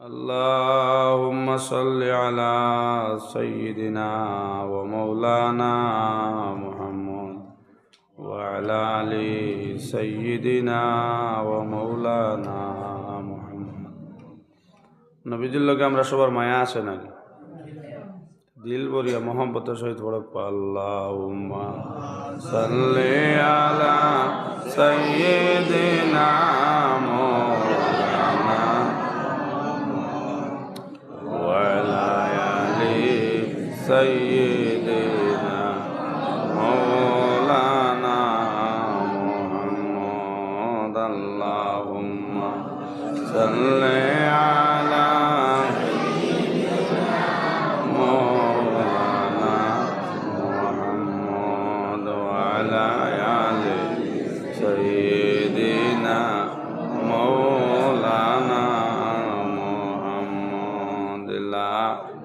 اللهم صل على سيدنا ومولانا محمد وعلى ال سيدنا ومولانا محمد নবীজির লোকে আমরা সবার মায়া আছে নাকি দিল বরিয়া মোহাম্মতের সহিত পড়ক আল্লাহুম্মা সাল্লি আলা সাইয়্যিদিনা سيدنا مولانا محمد اللهم صل على مولانا محمد وعلى آل سيدنا مولانا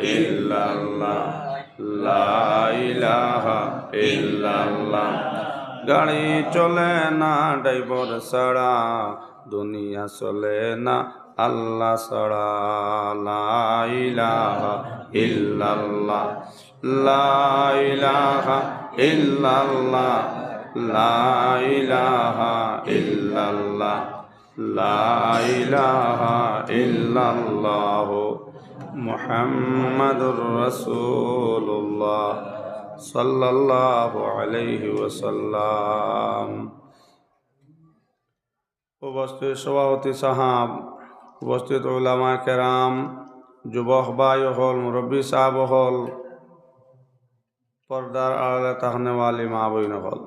ইল্লাল্লাহ, লা ইলাহা ইল্লাল্লাহ। গাড়ি চলে না, ড্রাইভার ছাড়া। দুনিয়া চলে না, আল্লাহ ছাড়া। লা ইলাহা ইল্লাল্লাহ, লা ইলাহা ইল্লাল্লাহ, লা ইলাহা ইল্লাল্লাহ, লা ইলাহা ইল্লাল্লাহ। মুহাম্মাদুর রাসূলুল্লাহ সাল্লাল্লাহু আলাইহি ওয়াসাল্লাম। উপস্থিত সভাপতি সাহাব, উপস্থিত উলামা কেরাম, যুবক ভাই হল, মুরব্বী সাহেব হল, পর্দার আড়ালে তাহনে ওয়ালি মা বইন হল।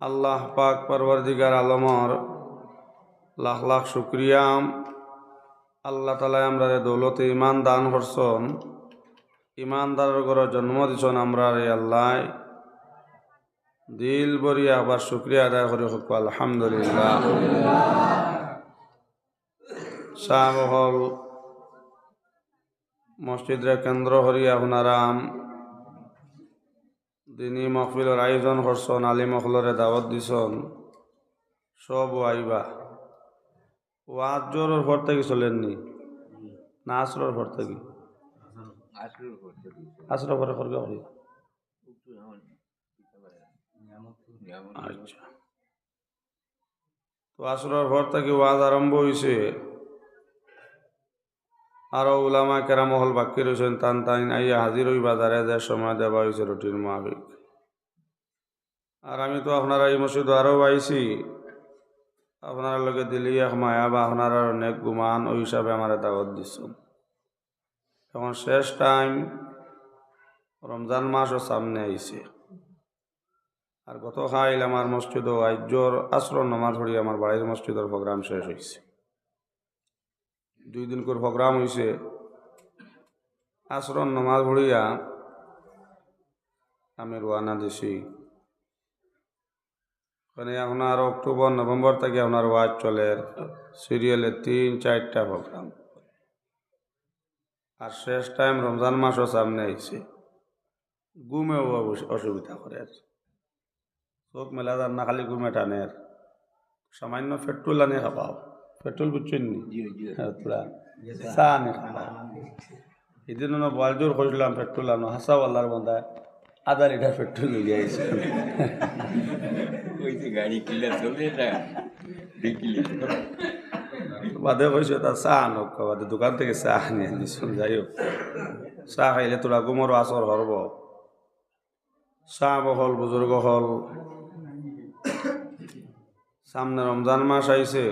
আল্লাহ পাক পরবর্দিগার আলমর লাখ লাখ শুক্রিয়াম আল্লাহ তালা আমরা দৌলতে ইমান দান করছন। ইমানদারের ঘরে জন্ম দিছন আমরা রে আল্লাহ। দিল বরিয়া আবার শুক্রিয়া আদায় করি হোক আলহামদুলিল্লাহ। শাহ হল মসজিদরে কেন্দ্র হরি আপনারাম দিনী মহফিলের আয়োজন করছন আলী মহলরে দাওয়াত দিছন। সব আইবা। ওয়াজ জোরের ভর থেকে চলেননি না আসরের ভর থেকে আসর পরে করবে করি আচ্ছা। তো আসরের ভর থেকে ওয়াজ আরম্ভ হয়েছে আরও উলামা কেরামহল বাক্যে রয়েছেন তান তাইন আইয়া হাজির হই বাজারে যে সময় দেওয়া হয়েছে রুটির মাফিক। আর আমি তো আপনারা এই মসজিদ আরও আইছি। আপনার লগে দিলি এক মায়া বা আপনার অনেক গুমান, ওই হিসাবে আমার দাওয়াত দিচ্ছেন এখন শেষ টাইম রমজান মাসও সামনে আইছে। আর গত খাইল আমার মসজিদ আজ্যর আশ্রম নমাজ পড়ি আমার বাড়ির মসজিদের প্রোগ্রাম শেষ হয়েছে দুই দিন করে প্রোগ্রাম হয়েছে আশ্রম নমাজ পড়িয়া আমি রোয়ানা দিছি। ওখানে আপনার অক্টোবর নভেম্বর থেকে আপনার ওয়াজ চলে। সিরিয়ালে তিন চারটা প্রোগ্রাম। আর শেষ টাইম রমজান মাসও সামনে আইছে। ঘুমেও অসুবিধা করে আর চোখ মেলা যার না খালি ঘুমে টানে আর সামান্য পেট্রোল আনে খাবাও পেট্রোল বুঝছেন নি? হ্যাঁ, চা আনে খাবাও এদিন করছিলাম পেট্রোল আনো। হাসাওয়াল্লার বন্ধা আধা লিটার পেট্রোল নিয়ে আইছে। ওই যে গাড়ি চলে বাদে কইছে তার চা আনক বাদে দোকান থেকে চা আনি আনিছো যাই হোক চাহ খাইলে তোরা গুমর আসর হরব চাহ বহল বুজুর্গ হল সামনে রমজান মাস আইছে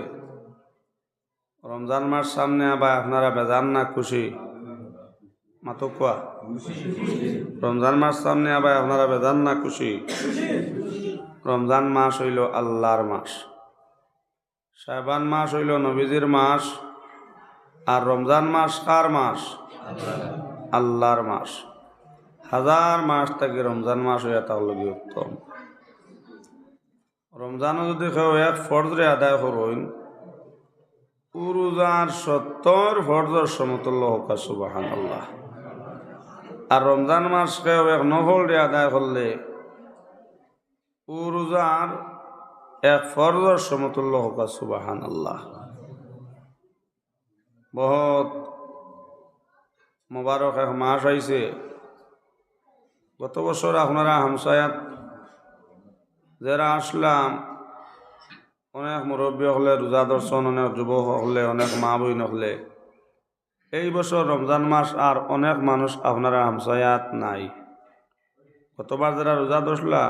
রমজান মাস সামনে আবার আপনারা বেজান না খুশি মাতো কোয়া রমজান মাস সামনে আবার আপনারা বেজান না খুশি রমজান মাস হইল আল্লাহর মাস। শাবান মাস হইল নবীজির মাস। আর রমজান মাস কার মাস? আল্লাহর মাস। হাজার মাস থেকে রমজান মাস হইয়া তাহলে কি উত্তম। রমজানও যদি কেউ এক ফর্জরে আদায় করইন উরুজার সত্তর ফর্জর সমতুল্য হোক সুবাহান আল্লাহ আর রমজান মাস কেউ এক নফল রে আদায় করলে উরুজার এক ফর্জর সমতুল্য হোক সুবাহান আল্লাহ বহুত মোবারক এক মাস আইছে। গত বছর আপনারা হামসায়াত যারা আসলাম, অনেক মুরব্বী হলে, রোজা দর্শন, অনেক যুবক হলে, অনেক মা বইন হলে, এই বছর রমজান মাস আর অনেক মানুষ আপনারা হামসায়াত নাই। গতবার যারা রোজা দর্শলা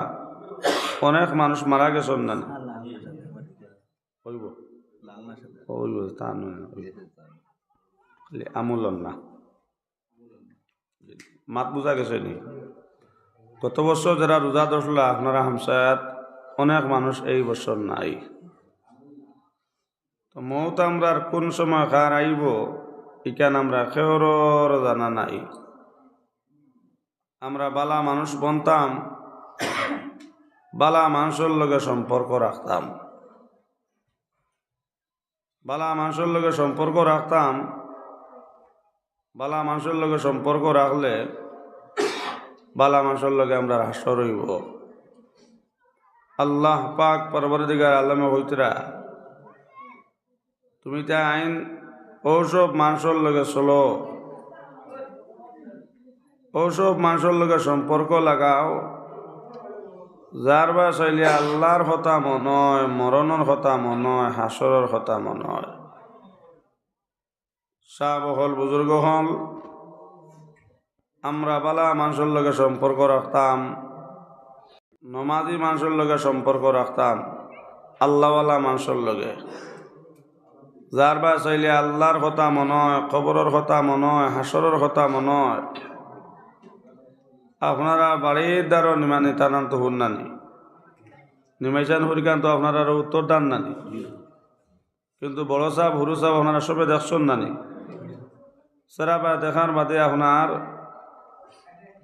অনেক মানুষ মারা গেছেন না? হইব। হইব তা নয় হইব। না। মাত বুঝা গেছে নি? গত বছর যারা রোজা দর্শলা আপনারা হামসায়াত অনেক মানুষ এই বছর নাই। তো মৌত আমরা কোন সময় কার আইব ইকান আমরা কেউর জানা নাই। আমরা বালা মানুষ বনতাম বালা মানুষের লগে সম্পর্ক রাখতাম। বালা মানুষের লগে সম্পর্ক রাখতাম। বালা মানুষের লগে সম্পর্ক রাখলে বালা মানুষের লগে আমরা হাস্য রইব। আল্লাহ পাক পরবর্তীকার আল্লামে হইতরা, তুমি তা আইন ওসব মানুষের লগে চলো। ওসব মানুষের লগে সম্পর্ক লাগাও। যার বা চাইলে আল্লাহর কথা মনয় মরণর কথা মনয় হাসরের কথা মনয়। সাহ হল বুজুর্গ হল। আমরা বালা মানুষের লগে সম্পর্ক রাখতাম নমাজি মানুষের লগে সম্পর্ক রাখতাম আল্লাহওয়ালা মানুষের লগে। যার বা চাইলে আল্লাহর কথা মনয় খবরের কথা মনয় হাসরের কথা মনয়। আপনারা বাড়ির দ্বারা নিমানি টানান তো হুন নানি। নিমাইচান হরিকান তো আপনারা উত্তর দান নানি। কিন্তু বড় সাহ হুরু সাহ আপনারা সবে দেখছেন নানি। সেরা বা দেখার বাদে আপনার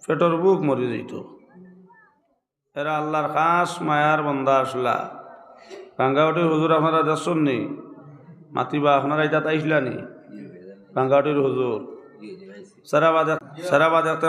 পেটর বুক মরি যেত। এরা আল্লাহর খাস মায়ার বন্ধা আসলা। রাঙ্গাউটির হুজুর আপনারা দেখছেন নি? মাতিবা আপনারা এটা আইসলা নি? রাঙ্গাউটির হুজুর। সারা বা সারা দেখতে